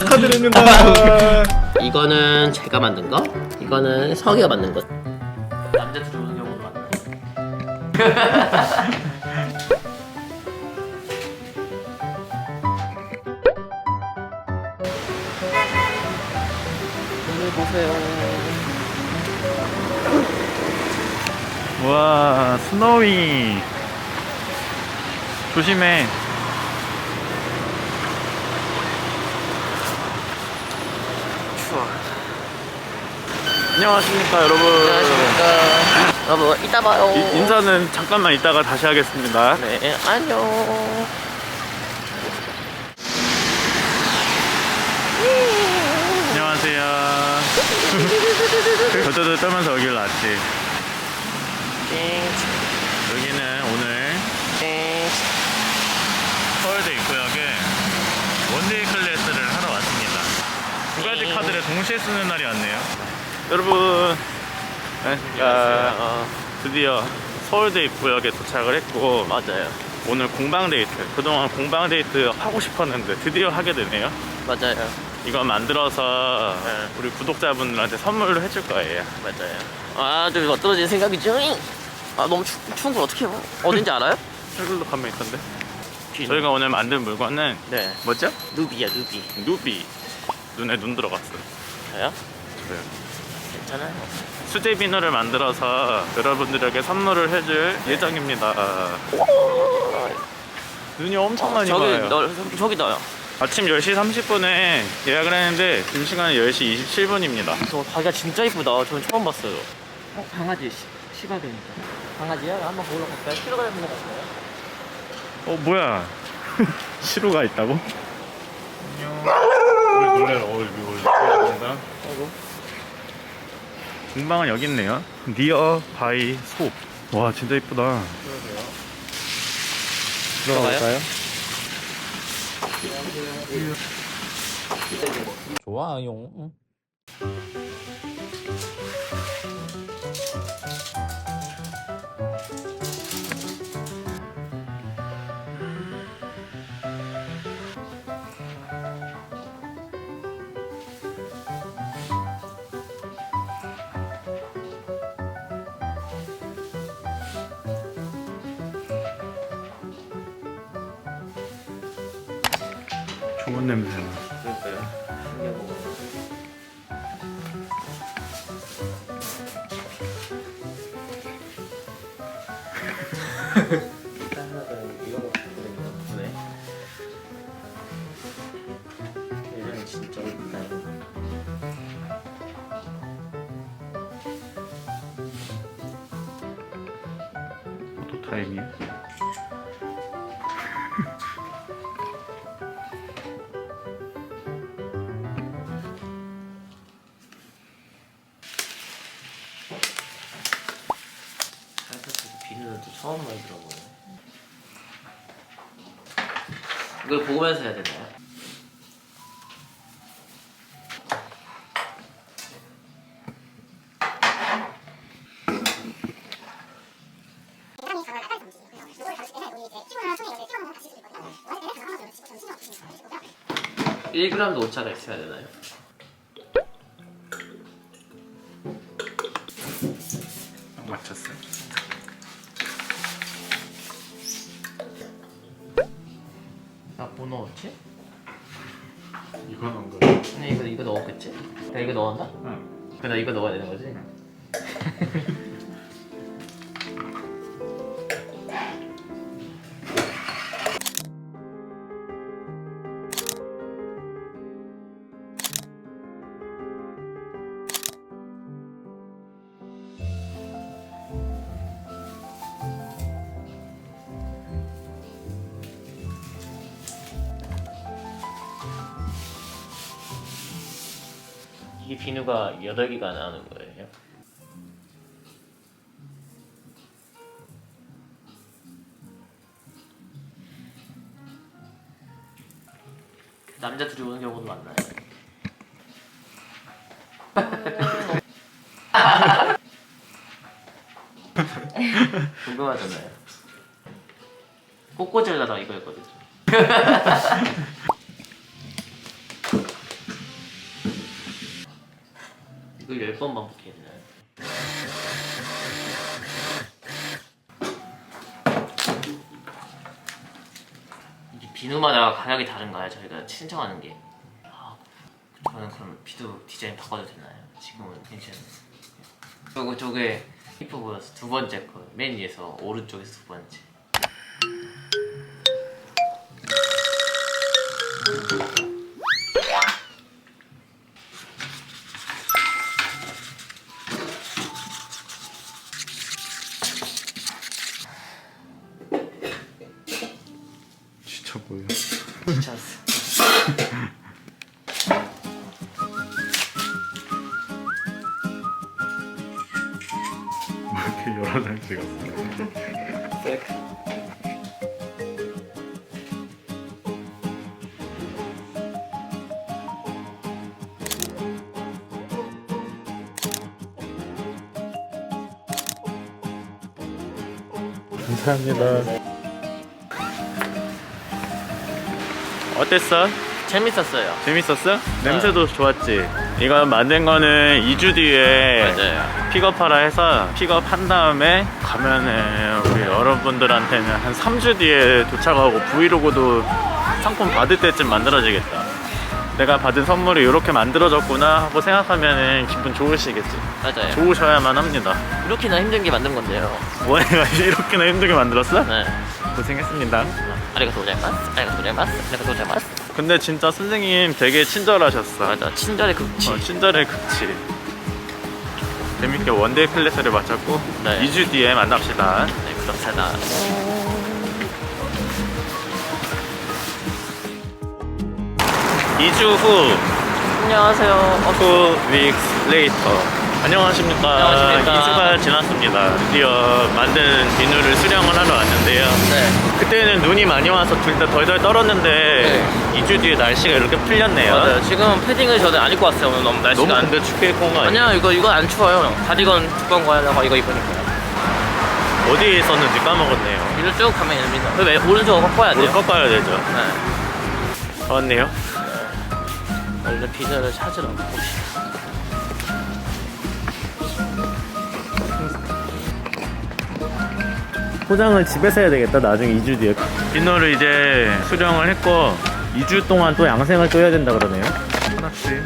축하드립니다. 이거는 제가 만든 거, 이거는 석이가 만든 거. 남자 둘이 오는 경우도 많네. 오늘 보세요. 와 스노위 조심해. 안녕하십니까 여러분. 안녕하십니까. 여러분, 이따 봐요. 이- 인사는 잠깐만 이따가 다시 하겠습니다. 네, 안녕. 안녕하세요. 저저저 떨면서 여기를 왔지. 띵, 여기는 오늘 띵. 서울대 입구역에 원데이 클래스를 하러 왔습니다. 두 가지 네. 카드를 동시에 쓰는 날이 왔네요. 여러분, 안녕하십니까. 어, 드디어 서울대 입구역에 도착을 했고 맞아요. 오늘 공방 데이트. 그동안 공방 데이트 하고 싶었는데 드디어 하게 되네요. 맞아요. 이거 만들어서 네. 우리 구독자분들한테 선물로 해줄 거예요. 맞아요. 아, 좀 멋들어진 생각이죠? 아, 너무 추, 추운 걸 어떻게 해요? 어딘지 알아요? 철글로 가면 있던데. 저희가 오늘 만든 물건은 네. 뭐죠? 누비야, 누비. 누비. 눈에 눈 들어갔어요. 저요? 저요. 괜찮아요. 수제 비누를 만들어서 여러분들에게 선물을 해줄 예정입니다. 눈이 엄청 많이 저기, 와요. 너, 저기 넣어요. 아침 10시 30분에 예약을 했는데 지금 시간은 10시 27분입니다. 저 가기가 진짜 이쁘다. 저는 처음 봤어요. 어, 강아지 시, 시각이니까. 강아지야? 한번 보러 갈까요? 키로가 잡는 거 같아요? 어 뭐야? 시루가 있다고? 안녕. 놀래 어 이거 뭔가? 아이고. 공방은 여기 있네요. 니어 바이 소. 와 진짜 이쁘다. 들어가 볼까요? 좋아요. 응. 좋은 냄새. 그러니까요. 얘는 진짜 이쁘다. 포토 타임이야. 또 처음 만들어보네. 이걸 보면서 해야 되나요? 일 1g도 오차가 있어야 되나요? 넣었지? 이거 넣은 거. 근데 이거 이거 넣었겠지? 나 이거 넣었나? 응. 그럼 나 이거 넣어야 되는 거지? 이게 비누가 8개가 나오는 거예요? 남자 둘이 오는 경우도 많나요? 궁금하잖아요. 꼬꼬젤라다 이거였거든요. 이걸 열번 반복해야 되나요? 이게 비누마다 가격이 다른가요? 저희가 신청하는 게. 아, 저는 그럼 비누 디자인 바꿔도 되나요? 지금은 괜찮아요. 그리고 저게 히프 보여서 두 번째 거, 맨 위에서 오른쪽에서 두 번째. 진짜 보여. 괜찮았어. 이렇게 여러 장 찍었어. 감사합니다. 어땠어? 재밌었어요. 재밌었어? 냄새도 좋았지? 이거 만든 거는 2주 뒤에 맞아요. 픽업하라 해서 픽업한 다음에 가면은 우리 여러분들한테는 한 3주 뒤에 도착하고 브이로그도 상품 받을 때쯤 만들어지겠다. 내가 받은 선물이 이렇게 만들어졌구나 하고 생각하면은 기분 좋으시겠지. 맞아요. 좋으셔야만 합니다. 이렇게나 힘든 게 만든 건데요. 뭐내가 이렇게나 힘들게 만들었어? 네. 고생했습니다. 아리가토 고자이마스. 아리가토 고자이마스. 아리가토 고자이마스. 근데 진짜 선생님 되게 친절하셨어. 맞아. 친절의 극치. 어, 친절의 극치. 재밌게 원데이 클래스를 마쳤고 네. 2주 뒤에 만납시다. 네, 그렇잖아. 2주 후, 안녕하세요. 어, two weeks later. 안녕하십니까. 안녕하십니까. 2주가 지났습니다. 드디어 만든 비누를 수령을 하러 왔는데요. 네. 그때는 눈이 많이 와서 둘 다 덜덜 떨었는데 2주 뒤에 날씨가 이렇게 풀렸네요. 맞아요. 지금 패딩을 저는 안 입고 왔어요. 오늘 너무 날씨가 너무 안 근데 춥게 입고 온거 아니야? 아니야, 이거, 이거 안 추워요. 가디건 두꺼운 거 하다가 이거 입으니까. 어디에 있었는지 까먹었네요. 뒤로 쭉 가면 됩니다. 그 왜, 오른쪽으로 꺾어야 물 돼요. 꺾어야 되죠. 네. 다 왔네요. 얼른 비누를 찾으러 봅시다. 포장을 집에서 해야 되겠다 나중에 2주 뒤에 비누를 이제 수령을 했고 2주 동안 또 양생을 또 해야 된다 그러네요 하나씩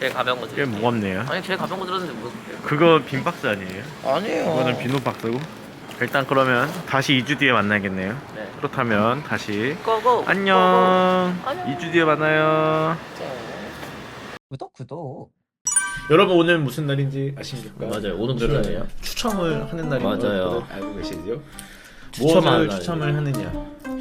제일 가벼운 거 꽤. 무겁네요 아니, 제일 가벼운 거 들었는데 뭐. 그거 빈 박스 아니에요? 아니에요. 이거는 비누 박스고 일단 그러면 다시 2주 뒤에 만나겠네요 네. 그렇다면 다시 고고. 안녕 고고. 안녕. 2주 뒤에 만나요 구독, 구독. 여러분 오늘 무슨 날인지 아십니까? 맞아요. 오늘 무슨 날이에요? 추첨을 하는 날인 맞아요. 걸 알고 계시죠? 추첨하는 무엇을 날이에요. 추첨을 하느냐?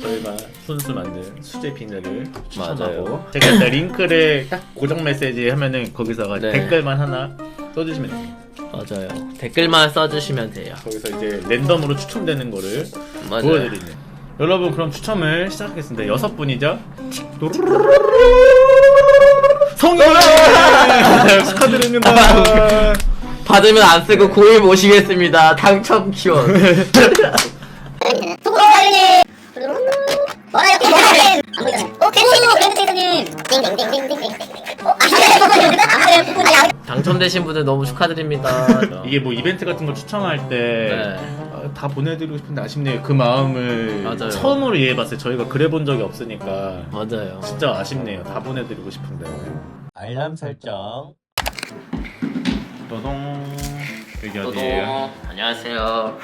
저희가 손수 만든 수제 비늘을 추첨하고 맞아요. 제가 일단 링크를 딱 고정 메시지 하면은 거기서가 네. 댓글만 하나 써주시면 돼요. 맞아요. 댓글만 써주시면 돼요. 거기서 이제 랜덤으로 추첨되는 거를 맞아요. 보여드리는. 여러분 그럼 추첨을 시작하겠습니다. 여섯 분이죠? 성공! 축하드립니다. 받으면 안 쓰고 고일 모시겠습니다. 당첨 키워 당첨되신 분들 너무 축하드립니다. 이게 뭐 이벤트 같은 거 추첨할 때 네. 다 보내드리고 싶은데 아쉽네요. 그 마음을 맞아요. 처음으로 이해해봤어요. 저희가 그래 본 적이 없으니까 맞아요. 진짜 아쉽네요. 다 보내드리고 싶은데. 알람 설정. 노동 여기 저도 어디예요? 안녕하세요.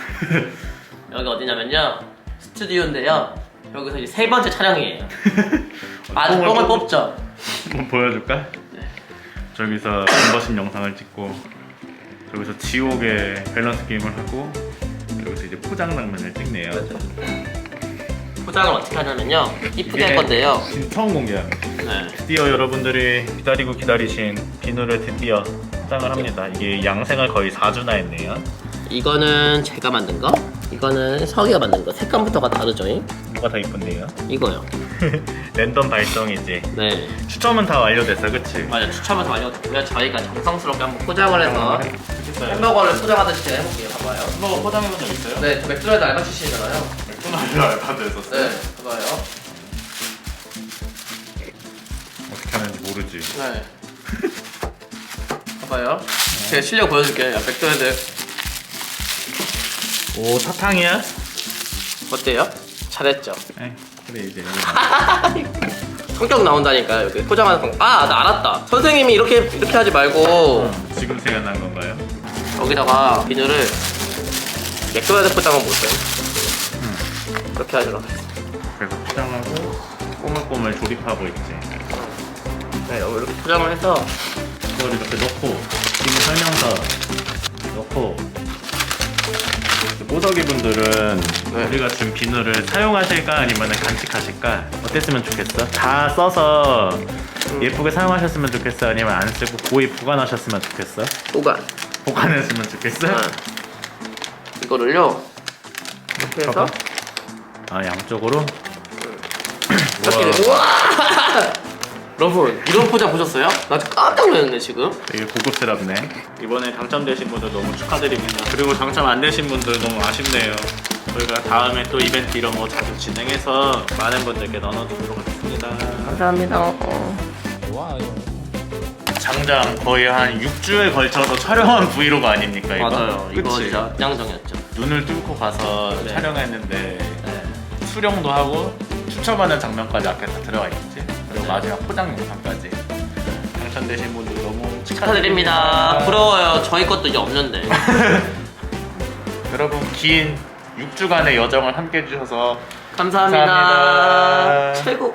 여기 어디냐면요 스튜디오인데요. 여기서 이제 세 번째 촬영이에요. 아주 뽕을 뽕을 뽑- 뽑죠. 한번 보여줄까? 저기서 멤버십 영상을 찍고 저기서 지옥의 밸런스 게임을 하고 여기서 이제 포장 장면을 찍네요. 포장을 어떻게 하냐면요 이쁘게 할 건데요. 지금 처음 공개합니다. 네. 드디어 여러분들이 기다리고 기다리신 비누를 드디어 포장을 합니다. 이게 양생을 거의 4주나 했네요. 이거는 제가 만든 거. 이거는 석이가 만든 거. 색감부터가 다르죠. 잉? 뭐가 더 이쁜데요? 이거요. 랜덤 발송이지. 네. 추첨은 다 완료됐어, 그치? 맞아 추첨을 다 완료됐고요. 저희가 정성스럽게 한번 포장을 해서 해주겠어요. 햄버거를 포장하듯이 제가 해볼게요. 봐봐요. 햄버거 포장해본 적 있어요? 네, 저 맥도날드 알바 출신이잖아요. 맥도날드 말로 알파도 했었어? 네, 봐봐요. 어떻게 하는지 모르지. 네. 봐봐요. 제 실력 보여줄게요. 야, 백도헤드. 오 사탕이야? 어때요? 잘했죠? 에 그래 이제 성격 나온다니까요, 여기. 포장하는 성 아, 나 알았다. 선생님이 이렇게, 이렇게 하지 말고, 지금 생각난 건가요? 여기다가 비누를 맥도날드 포장은 못해요. 이렇게 하도록 그래서 포장하고 꼬물꼬물 조립하고 있지. 네, 이렇게 포장을 해서 이걸 이렇게 넣고 지금 설명서 넣고 뽀덕이 분들은 네. 우리가 준 비누를 사용하실까 아니면 간직하실까 어땠으면 좋겠어? 다 써서 예쁘게 사용하셨으면 좋겠어 아니면 안 쓰고 고이 보관하셨으면 좋겠어? 보관. 보관했으면 좋겠어? 네. 이거를요, 이렇게 해서. 아 양쪽으로 이렇게 우와. 우와! 여러분 이런 포장 보셨어요? 나 깜짝 놀랐네 지금 되게 고급스럽네. 이번에 당첨되신 분들 너무 축하드립니다. 그리고 당첨 안 되신 분들 너무 아쉽네요. 저희가 다음에 또 이벤트 이런 거 자주 진행해서 많은 분들께 나눠드리도록 하겠습니다. 감사합니다. 장장 거의 한 6주에 걸쳐서 촬영한 브이로그 아닙니까 이거? 맞아요 이거 그치? 진짜 짱정이었죠 눈을 뚫고 가서 네. 촬영했는데 네. 수령도 하고 추첨하는 장면까지 앞에 다 들어가 있지. 그리고 마지막 포장 영상까지. 당첨되신 분들 너무 축하드립니다. 부러워요. 저희 것도 이제 없는데. 여러분 긴 6주간의 여정을 함께 해주셔서 감사합니다. 감사합니다. 최고